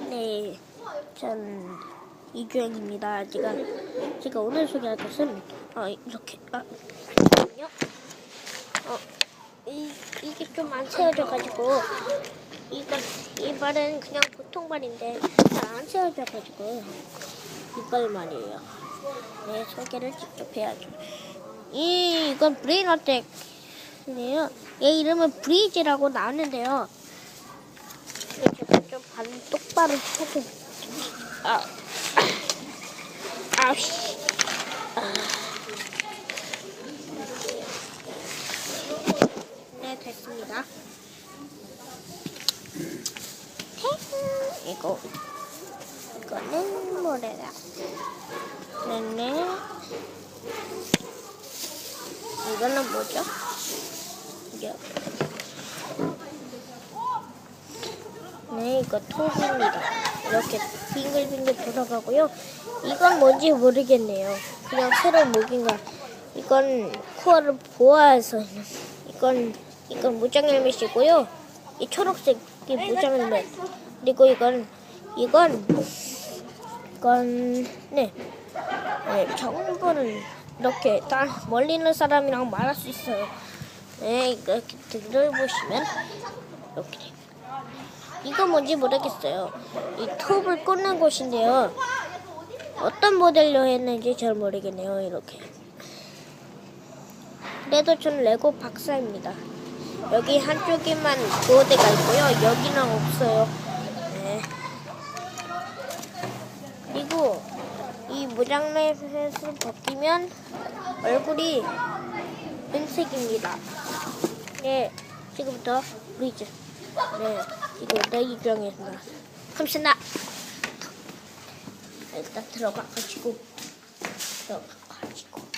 네, 전 이주영입니다. 제가 제가 오늘 소개할 것은 어, 이렇게 아, 잠깐만요. 어, 이 이게 좀 안 채워져 가지고 이건 이 발은 그냥 보통 발인데 잘 안 채워져 가지고 이걸 말이에요. 네, 소개를 직접 해야죠. 이 이건 브레인 어택이에요. 얘 이름은 브리즈라고 나왔는데요. 제가 좀발 똑바로 하고 아, 아씨, 아. 네 됐습니다. 탱 이거 이거는 뭐래라? 네네. 이거는 뭐죠? 이게 네, 이거 톱입니다. 이렇게 빙글빙글 돌아가고요. 이건 뭔지 모르겠네요. 그냥 새로운 무기인가. 이건 코어를 보아해서 있는- 이건 이건 무장 헬멧이고요. 이 초록색이 무장 헬멧. 그리고 이건 이건 이건 네. 네, 정보는 이렇게 딱 멀리 있는 사람이랑 말할 수 있어요. 네, 이렇게 들어보시면 이렇게. 이거 뭔지 모르겠어요. 이 톱을 꽂는 곳인데요. 어떤 모델로 했는지 잘 모르겠네요. 이렇게. 그래도 전 레고 박사입니다. 여기 한쪽에만 보호대가 있고요. 여기는 없어요. 네. 그리고 이 무장넷을 벗기면 얼굴이 은색입니다. 네, 지금부터 브리즈. 네, 이거 내 입장에서 감사나. 일단 들어가가지고 들어가가지고